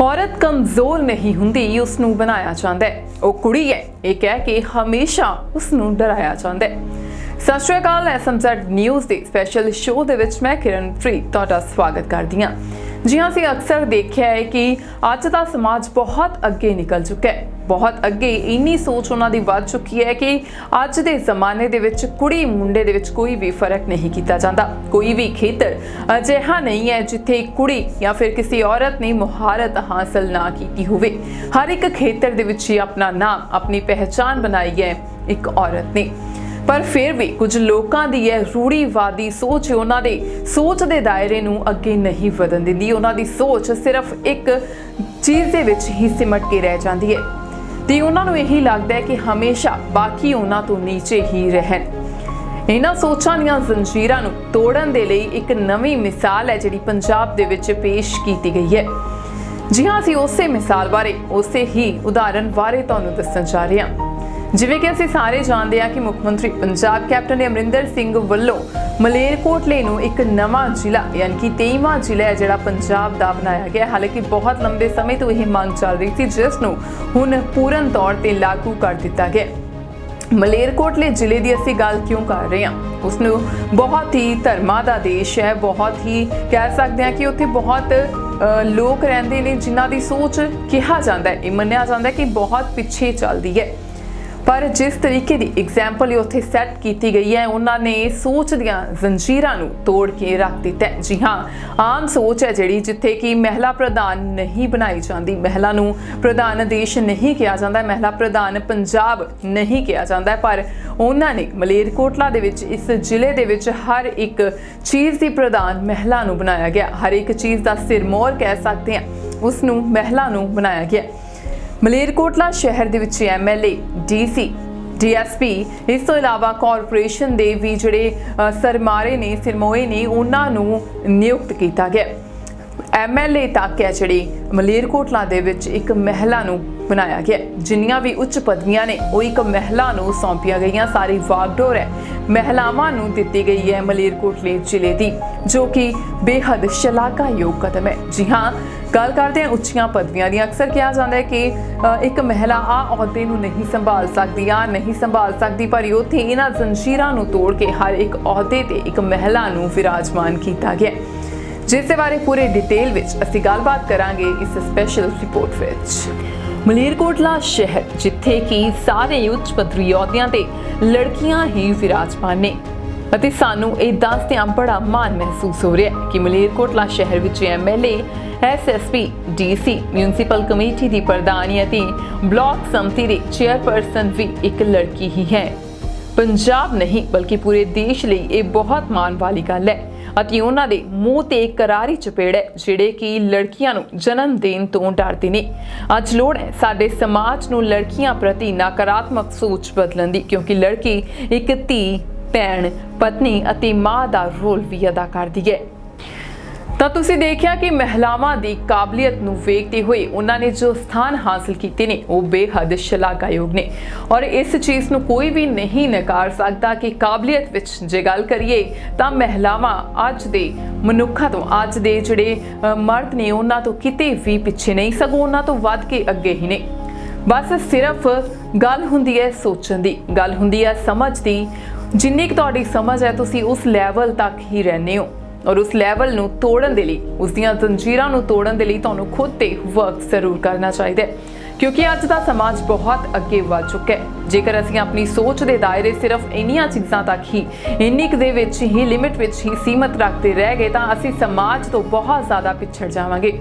ਔਰਤ ਕਮਜ਼ੋਰ ਨਹੀਂ ਹੁੰਦੀ ਉਸ ਨੂੰ ਬਣਾਇਆ ਜਾਂਦਾ ਹੈ। ਉਹ ਕੁੜੀ ਹੈ, ਇਹ ਕਹਿ ਕੇ ਹਮੇਸ਼ਾ ਉਸ ਨੂੰ ਡਰਾਇਆ ਜਾਂਦਾ ਹੈ। ਸਤਿ ਸ਼੍ਰੀ ਅਕਾਲ, ਐਸਐਮਜ਼ੈਡ ਨਿਊਜ਼ ਦੇ ਸਪੈਸ਼ਲ ਸ਼ੋਅ ਦੇ ਵਿੱਚ ਮੈਂ ਕਿਰਨ ਪ੍ਰੀਤ, ਤੁਹਾਡਾ ਸਵਾਗਤ ਕਰਦੀ ਹਾਂ। ਜੀ ਅਸੀਂ ਅਕਸਰ ਦੇਖਿਆ ਹੈ ਕਿ ਅੱਜ ਦਾ ਸਮਾਜ ਬਹੁਤ ਅੱਗੇ ਨਿਕਲ ਚੁੱਕਾ ਹੈ। ਬਹੁਤ ਅੱਗੇ ਇੰਨੀ ਸੋਚ ਉਹਨਾਂ ਦੀ ਵੱਧ ਚੁੱਕੀ ਹੈ ਕਿ ਅੱਜ ਦੇ ਜ਼ਮਾਨੇ ਦੇ ਵਿੱਚ ਕੁੜੀ ਮੁੰਡੇ ਦੇ ਵਿੱਚ ਕੋਈ ਵੀ ਫ਼ਰਕ ਨਹੀਂ ਕੀਤਾ ਜਾਂਦਾ। ਕੋਈ ਵੀ ਖੇਤਰ ਅਜਿਹਾ ਨਹੀਂ ਹੈ ਜਿੱਥੇ ਕੁੜੀ ਜਾਂ ਫਿਰ ਕਿਸੇ ਔਰਤ ਨੇ ਮੁਹਾਰਤ ਹਾਸਲ ਨਾ ਕੀਤੀ ਹੋਵੇ। ਹਰ ਇੱਕ ਖੇਤਰ ਦੇ ਵਿੱਚ ਹੀ ਆਪਣਾ ਨਾਮ, ਆਪਣੀ ਪਹਿਚਾਨ ਬਣਾਈ ਹੈ ਇੱਕ ਔਰਤ ਨੇ। ਪਰ ਫਿਰ ਵੀ ਕੁਝ ਲੋਕਾਂ ਦੀ ਇਹ ਰੂੜੀਵਾਦੀ ਸੋਚ ਉਹਨਾਂ ਦੇ ਸੋਚ ਦੇ ਦਾਇਰੇ ਨੂੰ ਅੱਗੇ ਨਹੀਂ ਵਧਣ ਦਿੰਦੀ। ਉਹਨਾਂ ਦੀ ਸੋਚ ਸਿਰਫ ਇੱਕ ਚੀਜ਼ ਦੇ ਵਿੱਚ ਹੀ ਸਿਮਟ ਕੇ ਰਹਿ ਜਾਂਦੀ ਹੈ। ਤੇ ਉਹਨਾਂ ਨੂੰ ਇਹੀ ਲੱਗਦਾ ਹੈ ਕਿ ਹਮੇਸ਼ਾ ਬਾਕੀ ਉਹਨਾਂ ਤੋਂ ਨੀਚੇ ਹੀ ਰਹਿਣ। ਇਹਨਾਂ ਸੋਚਾਂ ਦੀਆਂ ਜ਼ੰਜੀਰਾਂ ਨੂੰ ਤੋੜਨ ਦੇ ਲਈ ਇੱਕ ਨਵੀਂ ਮਿਸਾਲ ਹੈ, ਜਿਹੜੀ ਪੰਜਾਬ ਦੇ ਵਿੱਚ ਪੇਸ਼ ਕੀਤੀ ਗਈ ਹੈ। ਜੀ ਹਾਂ, ਅਸੀਂ ਉਸੇ ਮਿਸਾਲ ਬਾਰੇ, ਉਸੇ ਹੀ ਉਦਾਹਰਨ ਬਾਰੇ ਤੁਹਾਨੂੰ ਦੱਸਣ ਜਾ ਰਹੇ ਹਾਂ। ਜਿਵੇਂ ਕਿ ਅਸੀਂ ਸਾਰੇ ਜਾਣਦੇ ਹਾਂ ਕਿ ਮੁੱਖ ਮੰਤਰੀ ਪੰਜਾਬ ਕੈਪਟਨ ਅਮਰਿੰਦਰ ਸਿੰਘ ਵੱਲੋਂ ਮਲੇਰਕੋਟਲੇ ਨੂੰ ਇੱਕ ਨਵਾਂ ਜ਼ਿਲ੍ਹਾ, ਯਾਨੀ ਕਿ 23ਵਾਂ ਜ਼ਿਲ੍ਹਾ ਜਿਹੜਾ ਪੰਜਾਬ ਦਾ ਬਣਾਇਆ ਗਿਆ ਹਾਲਾਂਕਿ ਬਹੁਤ ਲੰਬੇ ਸਮੇਂ ਤੋਂ ਇਹ ਮੰਗ ਚੱਲ ਰਹੀ ਸੀ, ਜਿਸ ਨੂੰ ਹੁਣ ਪੂਰਨ ਤੌਰ ਤੇ ਲਾਗੂ ਕਰ ਦਿੱਤਾ ਗਿਆ ਮਲੇਰਕੋਟਲੇ ਜ਼ਿਲ੍ਹੇ ਦੀ ਅਸੀਂ ਗੱਲ ਕਿਉਂ ਕਰ ਰਹੇ ਹਾਂ? ਉਸ ਨੂੰ ਬਹੁਤ ਹੀ ਧਰਮਾਂ ਦਾ ਦੇਸ਼ ਹੈ, ਬਹੁਤ ਹੀ ਕਹਿ ਸਕਦੇ ਹਾਂ ਕਿ ਉੱਥੇ ਬਹੁਤ ਲੋਕ ਰਹਿੰਦੇ ਨੇ ਜਿਨ੍ਹਾਂ ਦੀ ਸੋਚ ਕਿਹਾ ਜਾਂਦਾ ਹੈ। ਇਹ ਮੰਨਿਆ ਜਾਂਦਾ ਹੈ ਕਿ ਬਹੁਤ ਪਿੱਛੇ ਚੱਲਦੀ ਹੈ। ਪਰ ਜਿਸ ਤਰੀਕੇ ਦੀ ਐਗਜ਼ਾਮਪਲ ਉੱਥੇ ਸੈੱਟ ਕੀਤੀ ਗਈ ਹੈ, ਉਹਨਾਂ ਨੇ ਸੋਚ ਦੀਆਂ ਜ਼ੰਜੀਰਾਂ ਨੂੰ ਤੋੜ ਕੇ ਰੱਖ ਦਿੱਤਾ ਜੀ ਹਾਂ, ਆਮ ਸੋਚ ਹੈ ਜਿਹੜੀ ਜਿੱਥੇ ਕਿ ਮਹਿਲਾ ਪ੍ਰਧਾਨ ਨਹੀਂ ਬਣਾਈ ਜਾਂਦੀ, ਮਹਿਲਾ ਨੂੰ ਪ੍ਰਧਾਨ ਦੇਸ਼ ਨਹੀਂ ਕਿਹਾ ਜਾਂਦਾ, ਮਹਿਲਾ ਪ੍ਰਧਾਨ ਪੰਜਾਬ ਨਹੀਂ ਕਿਹਾ ਜਾਂਦਾ ਪਰ ਉਹਨਾਂ ਨੇ ਮਲੇਰਕੋਟਲਾ ਦੇ ਵਿੱਚ, ਇਸ ਜ਼ਿਲ੍ਹੇ ਦੇ ਵਿੱਚ ਹਰ ਇੱਕ ਚੀਜ਼ ਦੀ ਪ੍ਰਧਾਨ ਮਹਿਲਾ ਨੂੰ ਬਣਾਇਆ ਗਿਆ। ਹਰ ਇੱਕ ਚੀਜ਼ ਦਾ ਸਿਰਮੌਰ ਕਹਿ ਸਕਦੇ ਹਾਂ, ਉਸ ਨੂੰ ਮਹਿਲਾ ਨੂੰ ਬਣਾਇਆ ਗਿਆ। ਮਲੇਰਕੋਟਲਾ ਸ਼ਹਿਰ ਦੇ ਵਿੱਚ ਐਮਐਲਏ ਡੀਸੀ, ਡੀਐਸਪੀ, ਇਸ ਤੋਂ ਇਲਾਵਾ ਕਾਰਪੋਰੇਸ਼ਨ ਦੇ ਵੀ ਜਿਹੜੇ ਸਰਮਾਰੇ ਨੇ, ਸਿਰਮੋਏ ਨੇ, ਉਹਨਾਂ ਨੂੰ ਨਿਯੁਕਤ ਕੀਤਾ ਗਿਆ। ਐਮਐਲਏ ਤੱਕ ਹੈ ਜਿਹੜੀ ਮਲੇਰਕੋਟਲਾ ਦੇ ਵਿੱਚ ਇੱਕ ਮਹਿਲਾ ਨੂੰ ਬਣਾਇਆ ਗਿਆ। ਜਿੰਨੀਆਂ ਵੀ ਉੱਚ ਪਦਵੀਆਂ ਨੇ, ਉਹ ਇੱਕ ਮਹਿਲਾ ਨੂੰ ਸੌਂਪੀਆਂ ਗਈਆਂ। ਸਾਰੀ ਵਾਗਡੋਰ ਹੈ। ਮਹਿਲਾਵਾਂ ਨੂੰ ਦਿੱਤੀ ਗਈ ਹੈ ਮਲੇਰਕੋਟਲੇ ਜ਼ਿਲ੍ਹੇ ਦੀ, ਜੋ ਕਿ ਬੇਹੱਦ ਸ਼ਲਾਘਾਯੋਗ ਕਦਮ ਹੈ। ਜੀ ਹਾਂ, ਗੱਲ ਕਰਦੇ ਹਾਂ ਉੱਚੀਆਂ ਪਦਵੀਆਂ ਦੀ ਅਕਸਰ ਕਿਹਾ ਜਾਂਦਾ ਹੈ ਕਿ ਇੱਕ ਮਹਿਲਾ ਆ ਅਹੁਦੇ ਨੂੰ ਨਹੀਂ ਸੰਭਾਲ ਸਕਦੀ ਆ ਨਹੀਂ ਸੰਭਾਲ ਸਕਦੀ, ਪਰ ਉੱਥੇ ਇਹਨਾਂ ਜ਼ੰਜੀਰਾਂ ਨੂੰ ਤੋੜ ਕੇ ਹਰ ਇੱਕ ਅਹੁਦੇ ਤੇ ਇੱਕ ਮਹਿਲਾ ਨੂੰ ਵਿਰਾਜਮਾਨ ਕੀਤਾ ਗਿਆ ਜਿਸ ਦੇ ਬਾਰੇ ਪੂਰੇ ਡਿਟੇਲ ਵਿੱਚ ਅਸੀਂ ਗੱਲਬਾਤ ਕਰਾਂਗੇ ਇਸ ਸਪੈਸ਼ਲ ਰਿਪੋਰਟ ਵਿੱਚ। ਮਲੇਰਕੋਟਲਾ ਸ਼ਹਿਰ, ਜਿੱਥੇ ਕਿ ਸਾਰੇ ਉੱਚ ਪੱਧਰੀ ਅਹੁਦਿਆਂ ਤੇ ਲੜਕੀਆਂ ਹੀ ਵਿਰਾਜਮਾਨ ਨੇ। ਅਤੇ ਸਾਨੂੰ ਇਹ ਦੱਸਦਿਆਂ ਬੜਾ ਮਾਣ ਮਹਿਸੂਸ ਹੋ ਰਿਹਾ ਹੈ ਕਿ ਮਲੇਰਕੋਟਲਾ ਸ਼ਹਿਰ ਵਿੱਚ MLA SSP DC municipal committee ਦੀ ਪ੍ਰਧਾਨੀ ਅਤੇ ਬਲਾਕ ਸੰਮਤੀ ਦੇ ਚੇਅਰਪਰਸਨ ਵੀ ਇੱਕ ਲੜਕੀ ਹੀ ਹੈ। ਪੰਜਾਬ ਨਹੀਂ, ਬਲਕਿ ਪੂਰੇ ਦੇਸ਼ ਲਈ ਇਹ ਬਹੁਤ ਮਾਣ ਵਾਲੀ ਗੱਲ ਹੈ ਅਤੇ ਉਹਨਾਂ ਦੇ ਮੂੰਹ ਤੇ ਕਰਾਰੀ ਚਪੇੜ ਹੈ, ਜਿਹੜੇ ਕਿ ਲੜਕੀਆਂ ਨੂੰ ਜਨਮ ਦੇਣ ਤੋਂ ਡਰਦੇ ਨੇ। ਅੱਜ ਲੋੜ ਹੈ ਸਾਡੇ ਸਮਾਜ ਨੂੰ ਲੜਕੀਆਂ ਪ੍ਰਤੀ ਨਕਾਰਾਤਮਕ ਸੋਚ ਬਦਲਣ ਦੀ, ਕਿਉਂਕਿ ਲੜਕੀ ਇੱਕ ਧੀ, ਭੈਣ, ਪਤਨੀ ਅਤੇ ਮਾਂ ਦਾ ਰੋਲ ਵੀ ਅਦਾ ਕਰਦੀ ਹੈ। ਤਾਂ ਤੁਸੀਂ ਦੇਖਿਆ ਕਿ ਮਹਿਲਾਵਾਂ ਦੀ ਕਾਬਲੀਅਤ ਨੂੰ ਵੇਖਦੇ ਹੋਏ ਉਹਨਾਂ ਨੇ ਜੋ ਸਥਾਨ ਹਾਸਲ ਕੀਤੇ ਨੇ, ਉਹ ਬੇਹੱਦ ਸ਼ਲਾਘਾਯੋਗ ਨੇ। ਔਰ ਇਸ ਚੀਜ਼ ਨੂੰ ਕੋਈ ਵੀ ਨਹੀਂ ਨਕਾਰ ਸਕਦਾ ਕਿ ਕਾਬਲੀਅਤ ਵਿੱਚ ਜੇ ਗੱਲ ਕਰੀਏ ਤਾਂ ਮਹਿਲਾਵਾਂ ਅੱਜ ਦੇ ਮਨੁੱਖਾਂ ਤੋਂ, ਅੱਜ ਦੇ ਜਿਹੜੇ ਮਰਦ ਨੇ, ਉਹਨਾਂ ਤੋਂ ਕਿਤੇ ਵੀ ਪਿੱਛੇ ਨਹੀਂ, ਸਗੋਂ ਉਹਨਾਂ ਤੋਂ ਵੱਧ ਕੇ ਅੱਗੇ ਹੀ ਨੇ। ਬਸ ਸਿਰਫ ਗੱਲ ਹੁੰਦੀ ਹੈ ਸੋਚਣ ਦੀ, ਗੱਲ ਹੁੰਦੀ ਹੈ ਸਮਝ ਦੀ। ਜਿੰਨੀ ਕੁ ਤੁਹਾਡੀ ਸਮਝ ਹੈ, ਤੁਸੀਂ ਉਸ ਲੈਵਲ ਤੱਕ ਹੀ ਰਹਿੰਦੇ ਹੋ। ਔਰ ਉਸ ਲੈਵਲ ਨੂੰ ਤੋੜਨ ਦੇ ਲਈ, ਉਸ ਦੀਆਂ ਜ਼ੰਜੀਰਾਂ ਨੂੰ ਤੋੜਨ ਦੇ ਲਈ ਤੁਹਾਨੂੰ ਖੁਦ ਤੇ ਵਰਕ ਜ਼ਰੂਰ ਕਰਨਾ ਚਾਹੀਦਾ ਹੈ। ਕਿਉਂਕਿ ਅੱਜ ਦਾ ਸਮਾਜ ਬਹੁਤ ਅੱਗੇ ਵੱਧ ਚੁੱਕਾ ਹੈ। ਜੇਕਰ ਅਸੀਂ ਆਪਣੀ ਸੋਚ ਦੇ ਦਾਇਰੇ ਸਿਰਫ ਇੰਨੀਆਂ ਚੀਜ਼ਾਂ ਤੱਕ ਹੀ, ਇੰਨੀ ਕੁ ਦੇ ਵਿੱਚ ਹੀ ਲਿਮਿਟ ਵਿੱਚ ਹੀ ਸੀਮਤ ਰੱਖਦੇ ਰਹਿ ਗਏ, ਤਾਂ ਅਸੀਂ ਸਮਾਜ ਤੋਂ ਬਹੁਤ ਜ਼ਿਆਦਾ ਪਿਛੜ ਜਾਵਾਂਗੇ।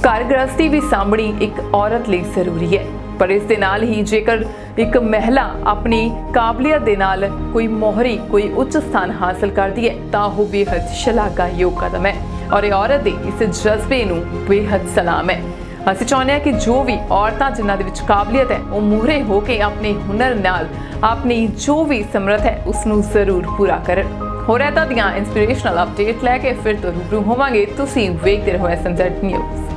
ਘਰ ਗ੍ਰਸਤੀ ਵੀ ਸਾਂਭਣੀ ਇੱਕ ਔਰਤ ਲਈ ਜ਼ਰੂਰੀ ਹੈ। ਪਰ ਇਸ ਦੇ ਨਾਲ ਹੀ ਜੇਕਰ ਇੱਕ ਮਹਿਲਾ ਆਪਣੀ ਕਾਬਲੀਅਤ ਦੇ ਨਾਲ ਕੋਈ ਮੋਹਰੀ, ਕੋਈ ਉੱਚ ਸਥਾਨ ਹਾਸਲ ਕਰਦੀ ਹੈ, ਤਾਂ ਉਹ ਬੇਹੱਦ ਸ਼ਲਾਘਾਯੋਗ ਕਦਮ ਹੈ ਔਰ ਇਹ ਔਰਤ ਦੇ ਇਸ ਜਜ਼ਬੇ ਨੂੰ ਬੇਹੱਦ ਸਲਾਮ ਹੈ। ਅਸੀਂ ਚਾਹੁੰਦੇ ਹਾਂ ਕਿ ਜੋ ਵੀ ਔਰਤਾਂ ਜਿਨ੍ਹਾਂ ਦੇ ਵਿੱਚ ਕਾਬਲੀਅਤ ਹੈ, ਉਹ ਮੂਹਰੇ ਹੋ ਕੇ ਆਪਣੇ ਹੁਨਰ ਨਾਲ, ਆਪਣੀ ਜੋ ਵੀ ਸਮਰੱਥ ਹੈ ਉਸ ਨੂੰ ਜ਼ਰੂਰ ਪੂਰਾ ਕਰਨ। ਹੋਰ ਇਹਦਾ ਦੀਆਂ ਇਨਸਪੀਰੇਸ਼ਨਲ ਅਪਡੇਟ ਲੈ ਕੇ ਫਿਰ ਤੋਂ ਰੂਬਰੂ ਹੋਵਾਂਗੇ। ਤੁਸੀਂ ਵੇਖਦੇ ਰਹੋ ਐਸਐਮਜ਼ੈਡ ਨਿਊਜ਼